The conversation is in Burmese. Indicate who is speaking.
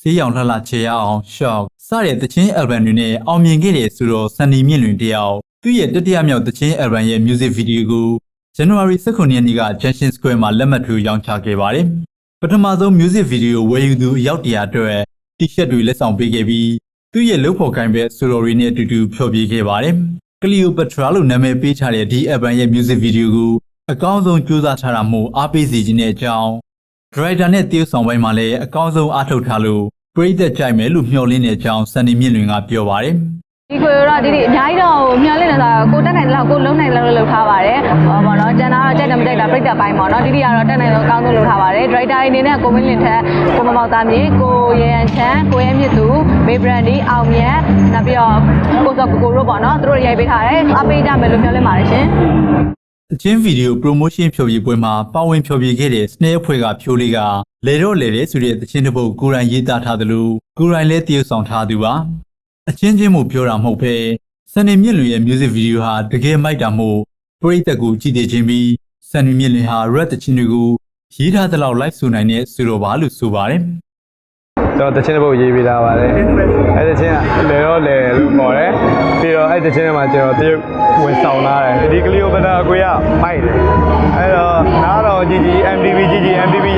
Speaker 1: ရှေးရောင်လှလှချေရအောင် shock စတဲ့တချင်း album တွေနဲ့အောင်မြင်ခဲ့တဲ့ဆိုတော့စန်နီမြင့်လွင်တယောက်သူ့ရဲ့တတိယမြောက်တချင်း album ရဲ့ music video ကို January 19ရက်နေ့က Junction Square မှာလက်မှတ်ထိုးရောင်းချခဲ့ပါတယ်ပထမဆုံး music video ဝယ်ယူသူအယောက်တရာအတွက် t-shirt တွေလက်ဆောင်ပေးခဲ့ပြီးသူ့ရဲ့လုပ်ဖော်ကိုင်ဘက်ဆိုတော်ရီနဲ့အတူတူဖျော်ဖြေခဲ့ပါတယ်။ Cleopatra လို့နာမည်ပေးထားတဲ့ဒီ album ရဲ့ music video ကိုအကောင်းဆုံးကြိုးစားထားတာမို့အားပေးစီခြင်းတဲ့အကြောင်း Driver နဲ့တရုတ်ဆောင်ပိုင်းမှာလည်းအကောင်းဆုံးအားထုတ်ထားလို့ ပရိသတ်ကြိုက်မယ်လို့မျှော်လင့်တဲ့အကြောင်းစန်နီမြင့်လွင်ကပြောပါတယ်။
Speaker 2: ဒီကိုတော့ဒီဒီအများကြီးတော့မျှော်လင့်နေတာကိုတက်နိုင်တဲ့လောက်ကိုလုံးနိုင်တဲ့လောက်လုပ်ထားပါတယ်ဟောပေါ့နော်ကျန်တာတော့ကြိုက်တယ်မကြိုက်တာပြိတ္တပိုင်းပေါ့နော်ဒီဒီကတော့တက်နိုင်တော့အကောင်းဆုံးလုပ်ထားပါတယ်ဒရိုက်တာအနေနဲ့ကိုမင်းလင်ထက်ကိုမမောက်သားမြေကိုရေအန်ချန်ကိုရဲမြင့်သူဘေးဘရန်ဒီအောင်မြတ်နောက်ပြီးတော့ကိုစောကိုကိုတို့ပေါ့နော်သူတို့ရိုက်ပေးထားတယ်အပေးကြမယ်လို့မျှော်လင့်ပါတယ်ရှင်
Speaker 1: အချင်းဗီဒီယို promotion ဖြော်ပြပွဲမှာပါဝင်ဖြော်ပြခဲ့တဲ့ Snare အဖွဲ့ကဖြိုးလေးက လေတော့လေတဲ့ဆိုတဲ့သချင်းတစ်ပုဒ်ကိုယ်တိုင်ရေးသားထားသလိုကိုယ်တိုင်လည်းတရုတ်ဆောင်ထားသူပါအချင်းချင်းမှုပြောတာမဟုတ်ပဲစန်နီမြင့်လွင်ရဲ့ music video ဟာတကယ်မိုက်တာမို့ပရိသတ်ကိုကြည့်နေခြင်းပြီးစန်နီမြင့်လွင်ဟာ rap သချင်းတွေကိုရေးထားတဲ့လောက် live ဆိုနိုင်တဲ့ဆိုတော့ပါလို့ဆိုပါတယ်
Speaker 3: ကျွန်တော်တချင်းတစ်ပုတ်ရေးပေးထားပါတယ်အဲ့တချင်းကလေတော့လေလို့ခေါ်တယ်ပြီးတော့အဲ့တချင်းထဲမှာကျွန်တော်တရုတ်ဝင်ဆောင်လာတယ်ဒီကလီယိုပတာကိုရမိုက်တယ်အဲ့တော့နားတော့ GG MTV GG MTV ရိုက်ထား